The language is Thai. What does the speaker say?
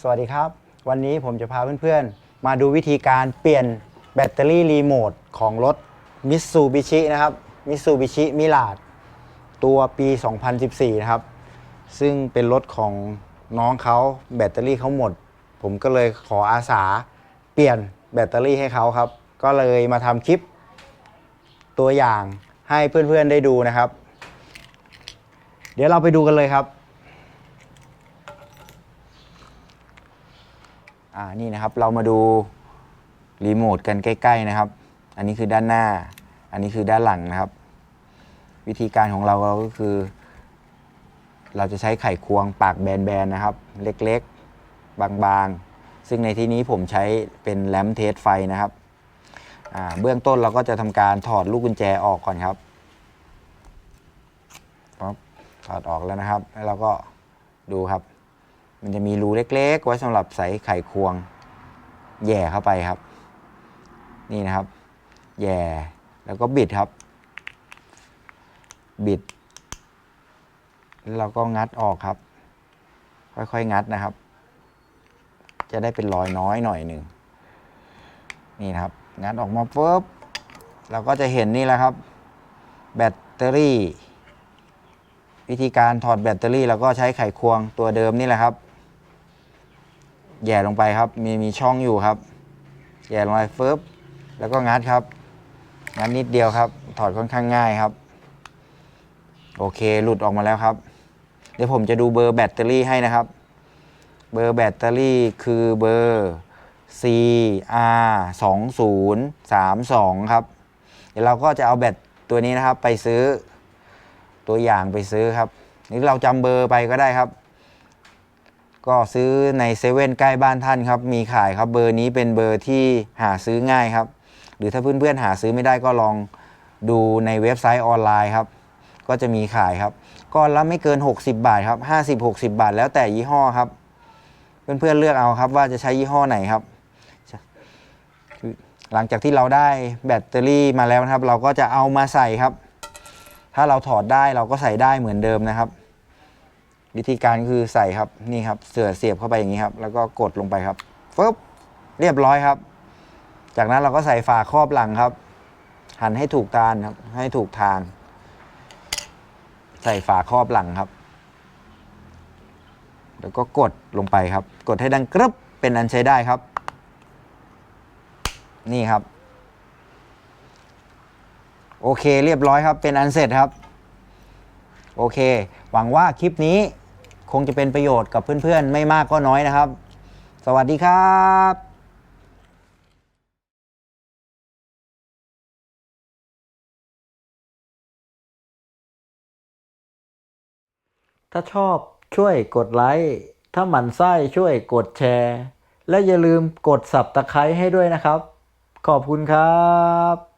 สวัสดีครับ วันนี้ผมจะพาเพื่อนๆ มาดูวิธีการเปลี่ยนแบตเตอรี่รีโมทของรถ Mitsubishi นะครับ Mitsubishi Mirage ตัวปี 2014 นะครับ ซึ่งเป็นรถของน้องเขาแบตเตอรี่เขาหมด ผมก็เลยขออาสาเปลี่ยนแบตเตอรี่ให้เขาครับ ก็เลยมาทำคลิปตัวอย่าง ให้เพื่อนๆได้ดูนะครับ เดี๋ยวเราไปดูกันเลยครับอ่านี่นะครับเรามาดูรีโมทกันใกล้ๆนะครับ อันนี้คือด้านหน้า อันนี้คือด้านหลังนะครับ วิธีการของเราเราก็คือ เราจะใช้ไขควงปากแบนๆนะครับ เล็กๆ บางๆ ซึ่งในที่นี้ผมใช้เป็นแลมเทสไฟนะครับ เบื้องต้นเราก็จะทำการถอดลูกกุญแจออกก่อนครับปั๊บถอดออกแล้วนะครับ แล้วเราก็ดูครับ มันจะมีรูเล็กๆ ไว้สำหรับใส่ไขควงแย่เข้าไปครับ นี่นะครับ แย่แล้วก็บิดครับ บิด แล้วเราก็งัดออกครับ ค่อยๆงัดนะครับ จะได้เป็นรอยน้อยหน่อยหนึ่งนี่นะครับ งัดออกมาปุ๊บเราก็จะเห็นนี่แหละครับ แบตเตอรี่ วิธีการถอดแบตเตอรี่เราก็ใช้ไขควงตัวเดิมนี่แหละครับแย่ลงไปครับ มีมีช่องอยู่ครับแย่ลงไปฟึบแล้วก็งัดครับ งัดนิดเดียวครับ ถอดค่อนข้างง่ายครับ โอเคหลุดออกมาแล้วครับ เดี๋ยวผมจะดูเบอร์แบตเตอรี่ให้นะครับ เบอร์แบตเตอรี่คือเบอร์ CR 2 0 3 2ครับ เดี๋ยวเราก็จะเอาแบตตัวนี้นะครับไปซื้อตัวอย่างไปซื้อครับนี่เราจำเบอร์ไปก็ได้ครับ ก็ซื้อในเซเว่นใกล้บ้านท่านครับ มีขายครับเบอร์นี้เป็นเบอร์ที่หาซื้อง่ายครับ หรือถ้าเพื่อนๆหาซื้อไม่ได้ก็ลองดูในเว็บไซต์ออนไลน์ครับ ก็จะมีขายครับก้อนละไม่เกิน 60 บาทครับ 50 60 บาท แล้วแต่ยี่ห้อครับ เพื่อนๆเลือกเอาครับว่าจะใช้ยี่ห้อไหนครับ หลังจากที่เราได้แบตเตอรี่มาแล้วนะครับ เราก็จะเอามาใส่ครับ ถ้าเราถอดได้เราก็ใส่ได้เหมือนเดิมนะครับ วิธีการคือใส่ครับนี่ครับเสือเสียบเข้าไปอย่างนี้ครับ แล้วก็กดลงไปครับฟึบเรียบร้อยครับ จากนั้นเราก็ใส่ฝาครอบหลังครับ หันให้ถูกทางครับ ให้ถูกทาง ใส่ฝาครอบหลังครับ แล้วก็กดลงไปครับ กดให้ดังกรึบเป็นอันใช้ได้ครับ นี่ครับ โอเคเรียบร้อยครับเป็นอันเสร็จครับ โอเค หวังว่าคลิปนี้คงจะเป็นประโยชน์กับเพื่อนๆ ไม่มากก็น้อยนะครับ สวัสดีครับถ้าชอบช่วยกดไลค์ ถ้าหมั่นไส้ช่วยกดแชร์ และอย่าลืมกดสับตะไคร้ให้ด้วยนะครับ ขอบคุณครับ